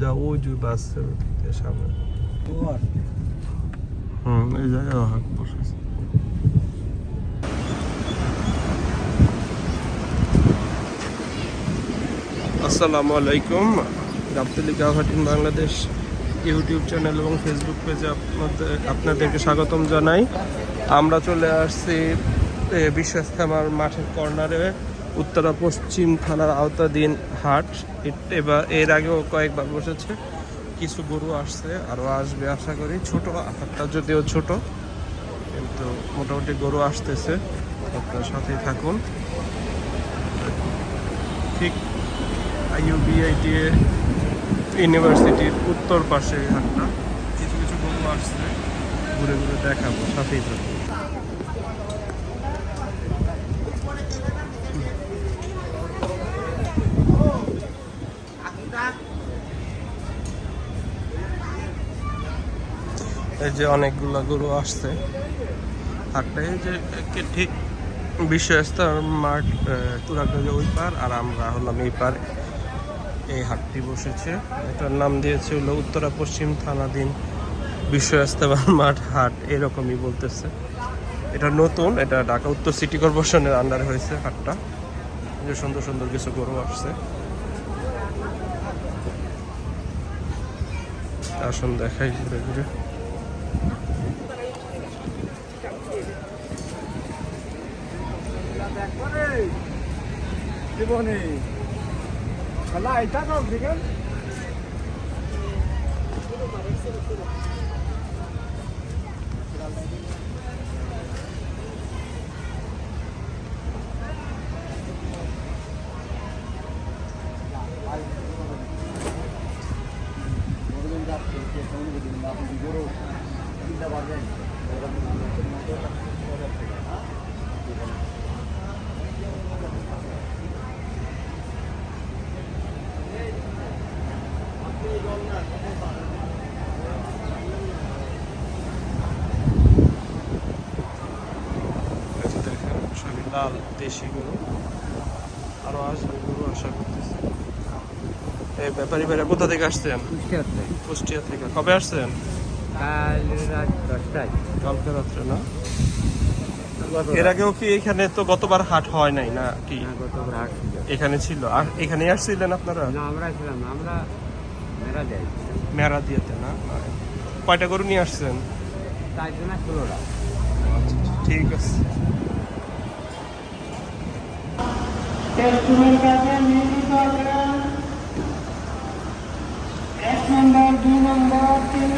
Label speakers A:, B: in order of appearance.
A: যা ওই যে বাস সামনে। হুম এই জায়গায় বসেছে আসসালামু আলাইকুম। গাবতলি গাওহাটিন বাংলাদেশ ইউটিউব চ্যানেল এবং ফেসবুক পেজে আপনাদের আপনাদেরকে স্বাগতম জানাই। আমরা চলে আসছি বিশ্বাস খামার মাঠের কর্নারে। উত্তরা পশ্চিম থানার আওতাধীন হাট। এবার এর আগেও কয়েকবার বসেছে। কিছু গরু আসছে, আরও আসবে আশা করি। ছোট, হাটটা যদিও ছোট, কিন্তু মোটামুটি গরু আসতেছে। আপনার সাথেই থাকুন। ঠিক আইইউবিআইটিএ ইউনিভার্সিটির উত্তর পাশে হাটটা। কিছু কিছু গরু আসছে, ঘুরে ঘুরে দেখাবো, সাথেই থাকুন। এই যে অনেকগুলা গরু আসছে। হাটটা এই যে ঠিক বিশ্বস্তার মাঠ তুরাগঞ্জ ওই পার, আর আমরা হলাম এই পার। এই হাটটি বসেছে। এটার নাম দিয়েছে হলো উত্তরা পশ্চিম থানাধীন বিশ্ব ইস্তেমার মাঠ হাট, এরকমই বলতেছে। এটা নতুন, এটা ঢাকা উত্তর সিটি কর্পোরেশনের আন্ডারে হয়েছে হাটটা। যে সুন্দর সুন্দর কিছু গরু আসছে। আসুন দেখাই। ঘুরে ঘুরে
B: জীবনে খালা এটা কাউ দেখেন
A: এই যে লাল দেশি গরু। আরও আসবে গরু আশা করতেছি। এই ব্যাপারী ভাইরা কোথা থেকে আসছেন? কুষ্টিয়া থেকে। কবে আসছেন?
B: কাল রাত দশটায়
A: কালকে রাত্রে না এর আগেও কি এখানে তো গতবার হাট হয় নাই না কি?
B: গত রাত ছিল।
A: এখানে ছিল। আর এখানেই আসছিলেন আপনারা?
B: না আমরা ছিলাম না, আমরা মেরা যাই
A: মেরা দিয়েতে না? কয়টা গরু নিয়ে আসছেন?
B: তাই ষোলোটা।
A: ঠিক আছে।
C: এক নম্বর দুই নম্বর তিন